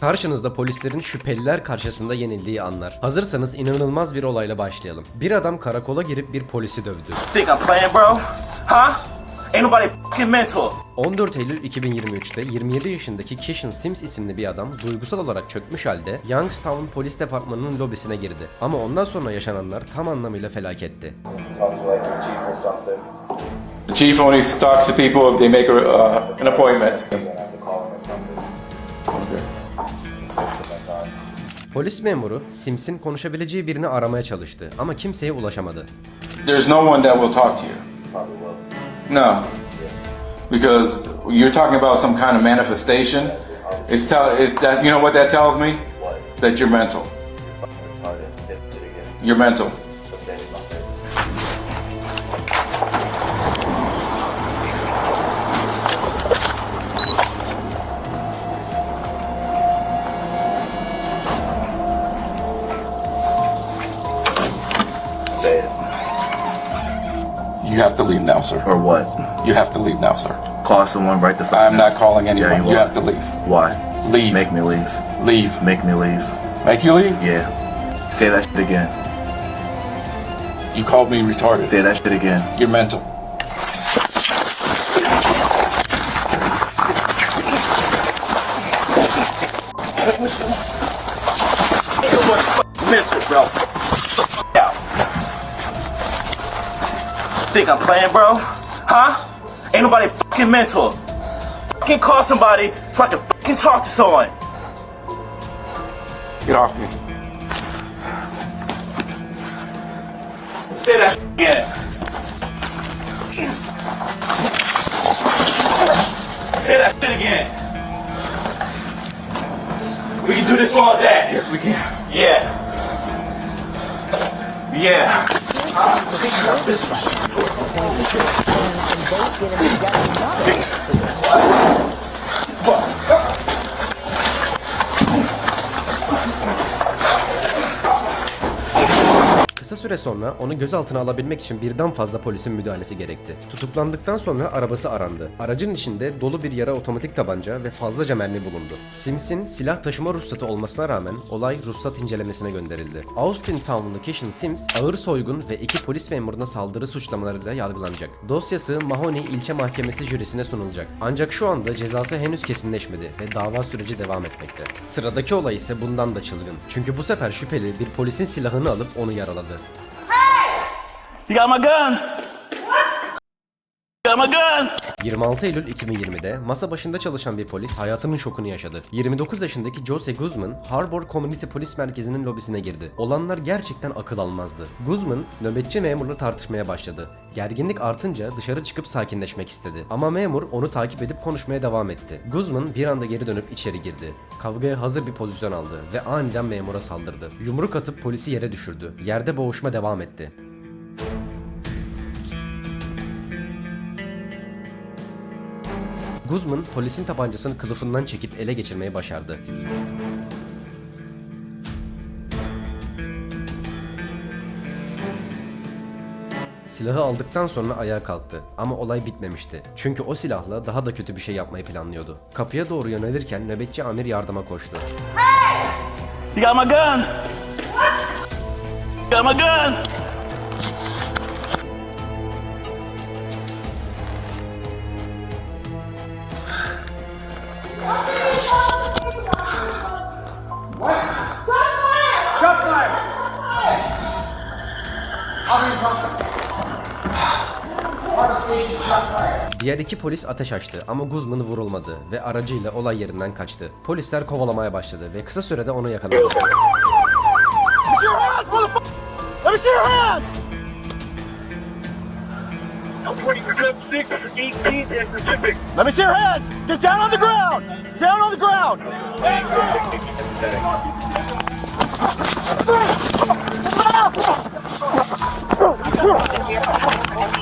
Karşınızda polislerin şüpheliler karşısında yenildiği anlar. Hazırsanız inanılmaz bir olayla başlayalım. Bir adam karakola girip bir polisi dövdü. Think I'm playing, bro? Huh? Ain't nobody fucking mental. 14 Eylül 2023'te 27 yaşındaki Kishan Sims isimli bir adam duygusal olarak çökmüş halde Youngstown Polis Departmanı'nın lobisine girdi. Ama ondan sonra yaşananlar tam anlamıyla felaketti. The chief only talks to people if they make a, uh, an appointment. Polis memuru Sims'in konuşabileceği birini aramaya çalıştı ama kimseye ulaşamadı. There's no one that will talk to you. Probably will. No. Because you're talking about some kind of manifestation. It's tell it's that you know what that tells me? What? That you're mental. You're mental. Say it. You have to leave now, sir. Or what? You have to leave now, sir. Call someone right the fuck I'm now. not calling anyone. Yeah, you you have to leave. Why? Leave. Make me leave. Leave. Make me leave. Make you leave? Yeah. Say that shit again. You called me retarded. Say that shit again. You're mental. mental, Think I'm playing, bro? Huh? Ain't nobody fucking mental. Fucking call somebody so I can fucking talk to someone. Get off me. Say that again. Say that shit again. We can do this all day. Yes, we can. Yeah. Yeah point. And, and both get him together. Süre sonra onu gözaltına alabilmek için birden fazla polisin müdahalesi gerekti. Tutuklandıktan sonra arabası arandı. Aracın içinde dolu bir yara otomatik tabanca ve fazlaca mermi bulundu. Sims'in silah taşıma ruhsatı olmasına rağmen olay ruhsat incelemesine gönderildi. Austin Town'lu Kishan Sims ağır soygun ve iki polis memuruna saldırı suçlamalarıyla yargılanacak. Dosyası Mahoney ilçe mahkemesi jürisine sunulacak. Ancak şu anda cezası henüz kesinleşmedi ve dava süreci devam etmekte. Sıradaki olay ise bundan da çılgın. Çünkü bu sefer şüpheli bir polisin silahını alıp onu yaraladı. You got my gun? Gun? 26 Eylül 2020'de masa başında çalışan bir polis hayatının şokunu yaşadı. 29 yaşındaki Jose Guzman, Harbor Community Polis Merkezi'nin lobisine girdi. Olanlar gerçekten akıl almazdı. Guzman, nöbetçi memurla tartışmaya başladı. Gerginlik artınca dışarı çıkıp sakinleşmek istedi. Ama memur onu takip edip konuşmaya devam etti. Guzman bir anda geri dönüp içeri girdi. Kavgaya hazır bir pozisyon aldı ve aniden memura saldırdı. Yumruk atıp polisi yere düşürdü. Yerde boğuşma devam etti. Guzman polisin tabancasını kılıfından çekip ele geçirmeyi başardı. Silahı aldıktan sonra ayağa kalktı ama olay bitmemişti. Çünkü o silahla daha da kötü bir şey yapmayı planlıyordu. Kapıya doğru yönelirken nöbetçi amir yardıma koştu. You got my gun? Got my gun? İki polis ateş açtı ama Guzman vurulmadı ve aracıyla olay yerinden kaçtı. Polisler kovalamaya başladı ve kısa sürede onu yakaladı. Let me see your hands! I'm 27 18th and Pacific. Let me see your hands! Get down on the ground! Down on the ground!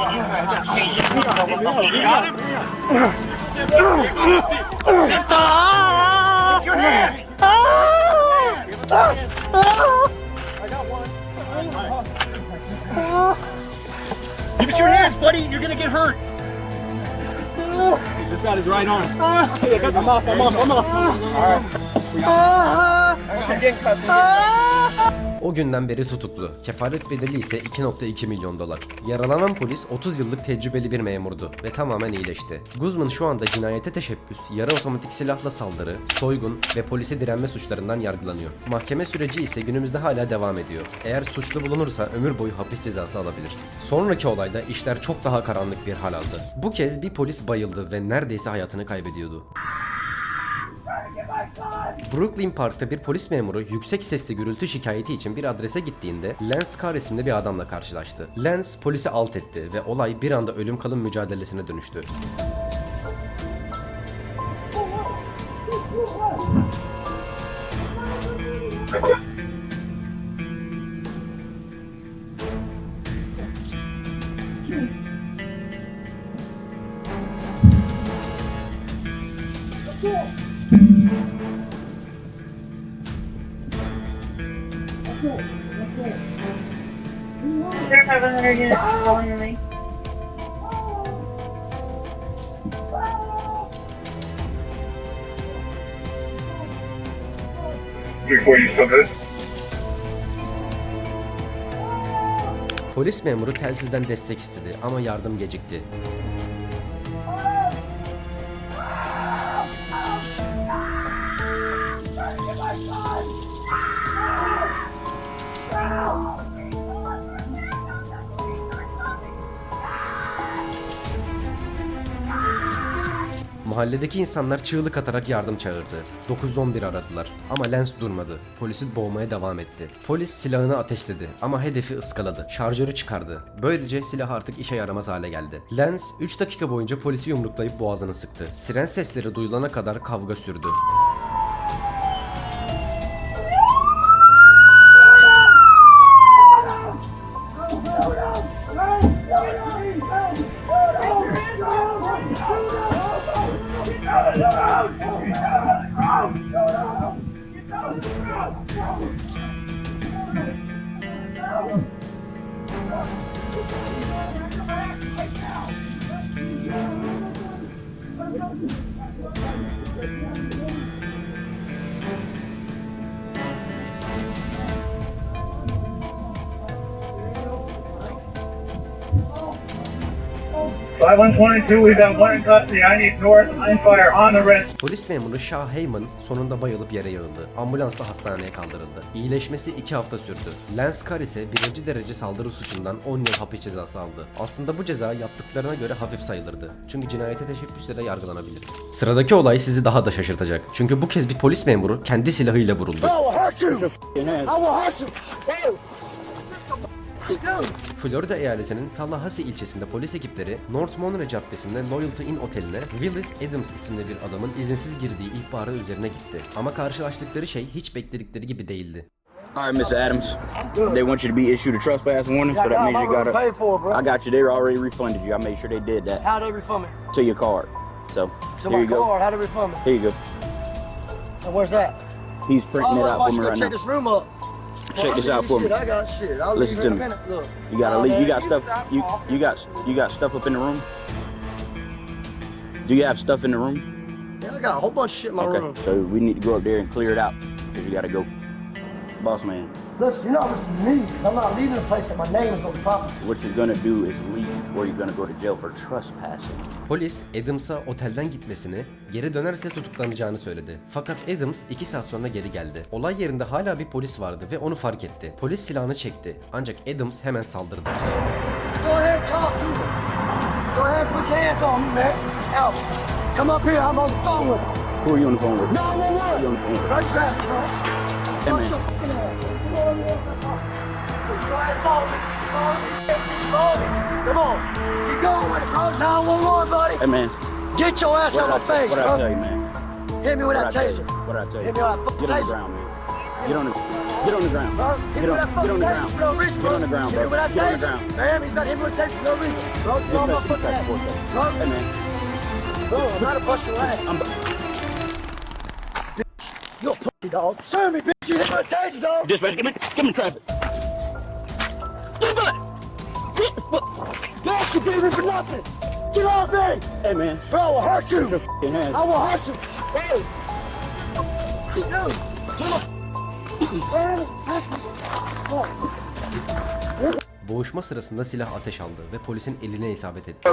Get your hands! Give us your hands, buddy! You're gonna get hurt! He just got his right arm. I'm off, I'm off, I'm off. O günden beri tutuklu. Kefalet bedeli ise 2.2 milyon dolar. Yaralanan polis 30 yıllık tecrübeli bir memurdu ve tamamen iyileşti. Guzman şu anda cinayete teşebbüs, yarı otomatik silahla saldırı, soygun ve polise direnme suçlarından yargılanıyor. Mahkeme süreci ise günümüzde hala devam ediyor. Eğer suçlu bulunursa ömür boyu hapis cezası alabilir. Sonraki olayda işler çok daha karanlık bir hal aldı. Bu kez bir polis bayıldı ve neredeyse hayatını kaybediyordu. Brooklyn Park'ta bir polis memuru yüksek sesli gürültü şikayeti için bir adrese gittiğinde Lance Carr isimli bir adamla karşılaştı. Lance polisi alt etti ve olay bir anda ölüm kalım mücadelesine dönüştü. They're 500 units calling me. Before you submit. Polis memuru telsizden destek istedi ama yardım gecikti. Mahalledeki insanlar çığlık atarak yardım çağırdı. 911 aradılar ama Lens durmadı. Polisi boğmaya devam etti. Polis silahını ateşledi ama hedefi ıskaladı. Şarjörü çıkardı. Böylece silah artık işe yaramaz hale geldi. Lens 3 dakika boyunca polisi yumruklayıp boğazını sıktı. Siren sesleri duyulana kadar kavga sürdü. Right now. One twenty-two, we've got one in custody. I need north line fire on the red. Polis memuru Shah Heyman sonunda bayılıp yere yığıldı. Ambulansla hastaneye kaldırıldı. İyileşmesi 2 hafta sürdü. Lance Carr ise birinci derece saldırı suçundan 10 yıl hapis cezası aldı. Aslında bu ceza yaptıklarına göre hafif sayılırdı. Çünkü cinayete teşebbüsle de yargılanabilirdi. Sıradaki olay sizi daha da şaşırtacak. Çünkü bu kez bir polis memuru kendi silahıyla vuruldu. I will hurt you. I will hurt you. Florida eyaletinin Tallahassee ilçesinde polis ekipleri North Monroe Caddesi'nde Loyalty Inn Oteli'ne Willis Adams isimli bir adamın izinsiz girdiği ihbarı üzerine gitti. Ama karşılaştıkları şey hiç bekledikleri gibi değildi. All right, Mr. Adams. They want you to be issued a trespass warning, so that means you gotta. Paid for it, bro. I got you. They already refunded you. I made sure they did that How they refund me? to your card. So To here my you go. card. How they refund me? Here you go. And where's that? He's printing it Oh, out for me right check now. this room up? Check this out for me. I got shit. I'll Listen to in me. You gotta leave. You got stuff. You you got you got stuff up in the room. Do you have stuff in the room? Yeah, I got a whole bunch of shit in my room. Okay. So we need to go up there and clear it out because you gotta go. Boss man, Listen, you're not listening to me because I'm not leaving the place that my name is on the property. what you're gonna do is leave, or you're gonna go to jail for trespassing. Polis Adams'a otelden gitmesini, geri dönerse tutuklanacağını söyledi. Fakat Adams 2 saat sonra geri geldi. Olay yerinde hala bir polis vardı ve onu fark etti. Polis silahını çekti. Ancak Adams hemen saldırdı. Go ahead, talk to me. Go ahead, put your hands on me. Out. Come up here. I'm on the phone with him. Who are you on the phone with? No, no, no. Who you on the phone with? Right back, bro. Hey, Watch man. your fucking ass. Come on, you want to talk. Go ahead, follow me. Follow me. Follow me. Come on. Keep going with it, bro. 911, buddy. Hey man, Get your ass what out did my face, what did I tell bro. you, man? Hit me with What that did I tell you? taser. What I tell you? Hit me with that fucking Get on the taser. ground, man. Get on the ground. get on the ground. Bro, Get on get fucking on the taser ground. no reason, Get bro. on the ground, bro. Get on the taser. ground. Man, he's got hit me with that taser for no reason. Bro, Get in my that foot seat back back. for a second. Bro, Hey man, bro, I'm not a your ass. I'm You're a pussy, dog. Serve me, bitch. You hit me with a taser, dog. dispatch. Give me give me traffic. Get back. Me for nothing. Get off me! Hey, man. Bro, I will hurt you! I will hurt you! Hey! Boğuşma sırasında silah ateş aldı ve polisin eline isabet etti.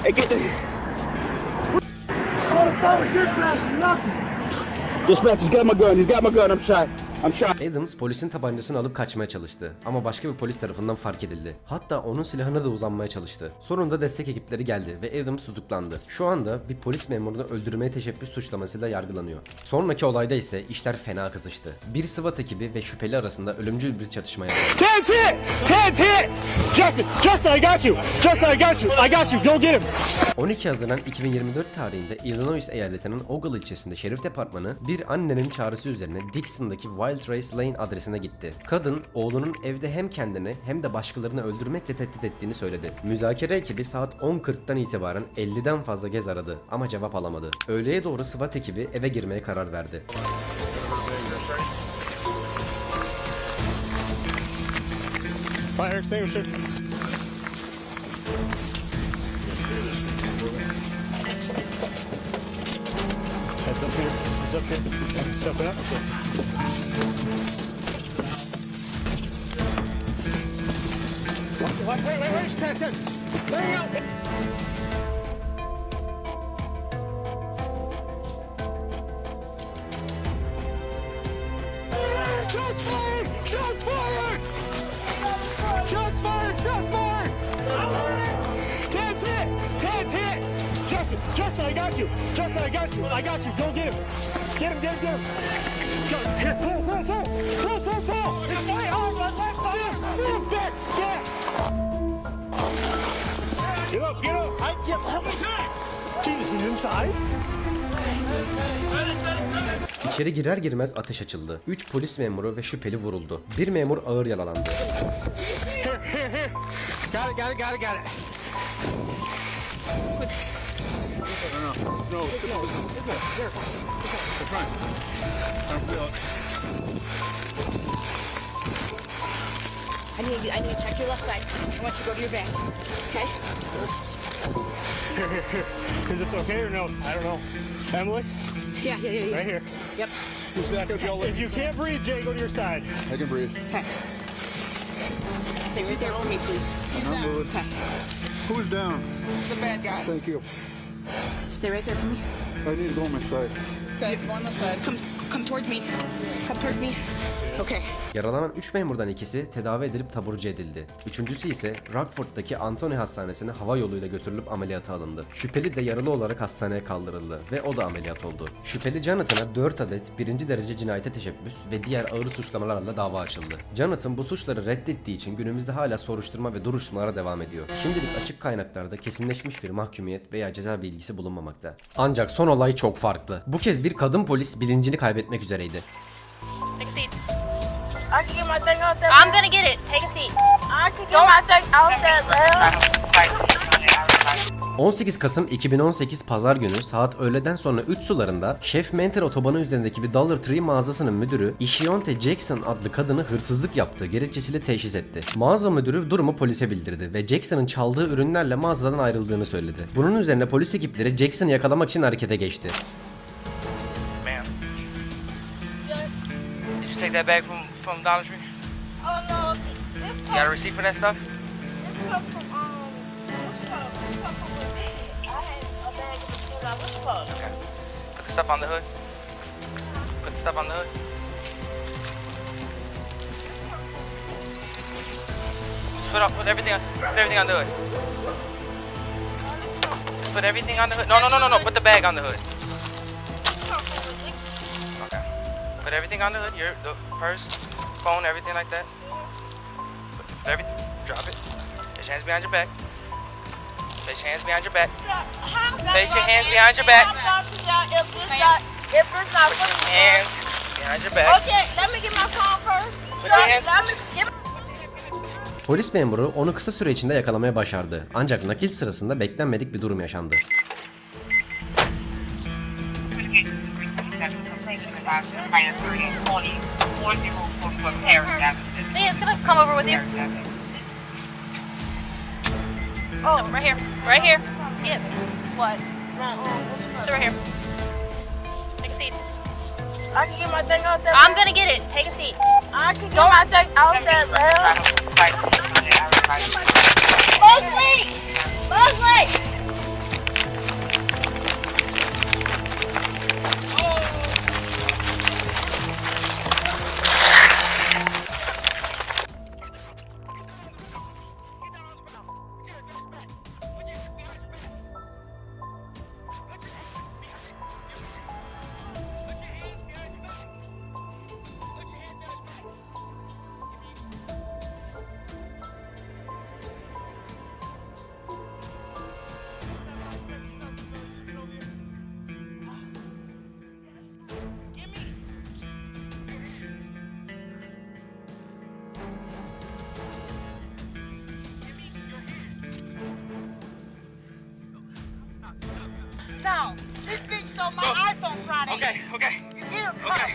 Quick! Quick! Stab you the center of the taser! Stop! No! Hey, get the On the phone with dispatch for nothing! dispatch. He's got my gun. He's got my gun. I'm shot. Adams polisin tabancasını alıp kaçmaya çalıştı ama başka bir polis tarafından fark edildi. Hatta onun silahına da uzanmaya çalıştı. Sonunda destek ekipleri geldi ve Adams tutuklandı. Şu anda bir polis memurunu öldürmeye teşebbüs suçlamasıyla yargılanıyor. Sonraki olayda ise işler fena kızıştı. Bir SWAT ekibi ve şüpheli arasında ölümcül bir çatışma yaşandı. Ted's hit! Ted's hit! Justin, Justin, I got you! Justin, I got you! I got you! Go get him! 12 Haziran 2024 tarihinde Illinois eyaletinin Ogle ilçesinde şerif departmanı bir annenin çağrısı üzerine Dixon'daki Wild Race Lane adresine gitti. Kadın oğlunun evde hem kendini hem de başkalarını öldürmekle tehdit ettiğini söyledi. Müzakere ekibi saat 10.40'dan itibaren 50'den fazla kez aradı ama cevap alamadı. Öğleye doğru SWAT ekibi eve girmeye karar verdi. Fire extinguisher. Heads up here. Heads up here. Step it up. Wait, wait, wait, wait, Ted, Ted. Let. Shots fired! Shots fired! Shots fired! Shots fired! Ted's hit! Ted's hit! Justin, Justin, I got you! Justin, I got you! I got you! Go get him! Get him, get him, get him! Justin, here, pull, pull, pull! Pull, pull, pull! It's my arm! My left arm! Sit back! Back! Get up, get up! I get help me! Jesus, he's inside? İçeri girer girmez ateş açıldı. 3 polis memuru ve şüpheli vuruldu. Bir memur ağır yaralandı. İt, got it, got it, got it! I need, I need to check your left side. I want you to go to your back. Okay? Here, here, here. Is this okay or no? I don't know. Emily, Yeah, yeah, yeah, yeah. right here. Yep. If you can't breathe, Jay, go to your side. I can breathe. Okay. Stay right there for me, please. I'm good. Okay. Who's down? The bad guy. Thank you. Stay right there for me. I need to go on my side. Okay, on my side. Come, come towards me. Come towards me. Okay. Yaralanan 3 memurdan ikisi tedavi edilip taburcu edildi. Üçüncüsü ise Rockford'daki Anthony Hastanesi'ne hava yoluyla götürülüp ameliyata alındı. Şüpheli de yaralı olarak hastaneye kaldırıldı ve o da ameliyat oldu. Şüpheli Jonathan'a 4 adet birinci derece cinayete teşebbüs ve diğer ağır suçlamalarla dava açıldı. Jonathan bu suçları reddettiği için günümüzde hala soruşturma ve duruşmalara devam ediyor. Şimdilik açık kaynaklarda kesinleşmiş bir mahkumiyet veya ceza bilgisi bulunmamakta. Ancak son olay çok farklı. Bu kez bir kadın polis bilincini kaybetmek üzereydi. I can get my thing out there. I'm gonna get it. Take a seat. I can get my thing out there, man. 18 Kasım 2018 Pazar günü saat öğleden sonra 3 sularında Chef Mentor otobanı üzerindeki bir Dollar Tree mağazasının müdürü Ishionte Jackson adlı kadını hırsızlık yaptığı gerekçesiyle teşhis etti. Mağaza müdürü durumu polise bildirdi ve Jackson'ın çaldığı ürünlerle mağazadan ayrıldığını söyledi. Bunun üzerine polis ekipleri Jackson'ı yakalamak için harekete geçti. Ma'am. Did you take that bag from, from Dollar Tree? Oh no, this You got a receipt for that stuff? This come from um, what's it called? This come from. I had a bag in the school. Now what's it called? Okay. Put the stuff on the hood. Put the stuff on the hood. Just put, up, put everything on, put everything on the hood. Just put everything on the hood. No, no, no, no, no. Put the bag on the hood. Put everything on the hood. Your the purse, phone, everything like that. Put, everything. Drop it. Place your hands behind your back. Place your hands behind your back. Place your hands behind your back. If this not, if it's not Put your hands behind your back. Okay, let me get my phone first. Put your hands- Let me get my Polis memuru onu kısa süre içinde yakalamaya başardı. Ancak nakil sırasında beklenmedik bir durum yaşandı. Hey, it's gonna come over with you. Oh, right here. Right here. Yeah. What? So right here. Take a seat. I can get my thing out there. I'm gonna get it. Take a seat. I can get my thing out there, man. Mosley! Mosley! This bitch stole my iPhone Friday. Okay, okay, You get him okay.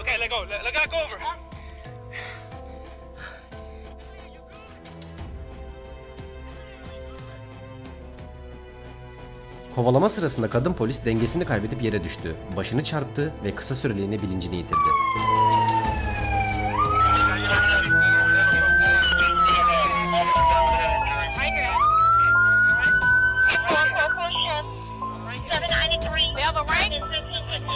Okay, let go. Let, let go over. Kovalama sırasında kadın polis dengesini kaybedip yere düştü. Başını çarptı ve kısa süreliğine bilincini yitirdi.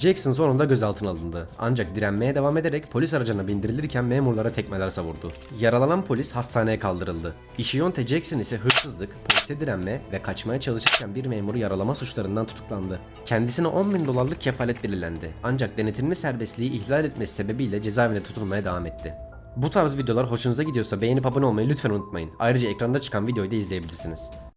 Jackson sonunda gözaltına alındı. Ancak direnmeye devam ederek polis aracına bindirilirken memurlara tekmeler savurdu. Yaralanan polis hastaneye kaldırıldı. Ishionte Jackson ise hırsızlık, polise direnme ve kaçmaya çalışırken bir memuru yaralama suçlarından tutuklandı. Kendisine 10 bin dolarlık kefalet belirlendi. Ancak denetimli serbestliği ihlal etmesi sebebiyle cezaevine tutulmaya devam etti. Bu tarz videolar hoşunuza gidiyorsa beğenip abone olmayı lütfen unutmayın. Ayrıca ekranda çıkan videoyu da izleyebilirsiniz.